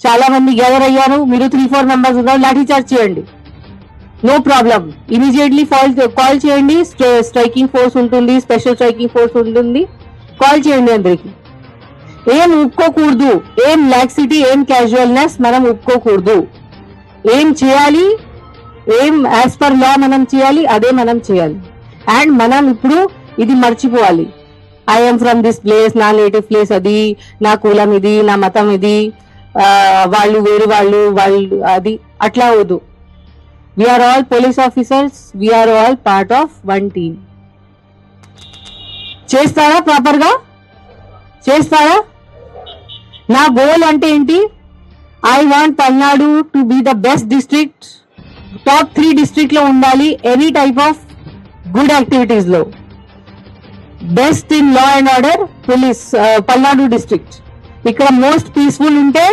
చాలా మంది గ్యాదర్ అయ్యారు. మీరు త్రీ ఫోర్ మెంబర్స్ ఉన్నారు. లాఠీ చార్జ్ చేయండి. No problem immediately call call చేయండి. స్ట్రైకింగ్ ఫోర్స్ ఉంటుంది. స్పెషల్ స్ట్రైకింగ్ ఫోర్స్ ఉంటుంది. కాల్ చేయండి అందరికి. ఏం ఒప్పుకోకూడదు. ఏం లాక్సిటీ ఏం క్యాజువల్నెస్ మనం ఒప్పుకోకూడదు. ఏం చేయాలి? ఏం యాజ్ పర్ లా మనం చేయాలి? అదే మనం చేయాలి. అండ్ మనం ఇప్పుడు ఇది మర్చిపోవాలి. ఐఎమ్ ఫ్రమ్ దిస్ ప్లేస్ నా నేటివ్ ప్లేస్ అది. నా కులం ఇది. నా మతం ఇది. వాళ్ళు వేరు వాళ్ళు వాళ్ళు అది అట్లా వద్దు. We're all police officers we're all part of one team చేస్తారా ప్రాపర్గా చేస్తారా? నా గోల్ అంటే ఏంటి? I want Palnadu to be the best district top three డిస్ట్రిక్ట్లో ఉండాలి ఎనీ టైప్ ఆఫ్ గుడ్ యాక్టివిటీస్లో. Best in law and order police Palnadu district ఇక్కడ మోస్ట్ పీస్ఫుల్ ఉంటే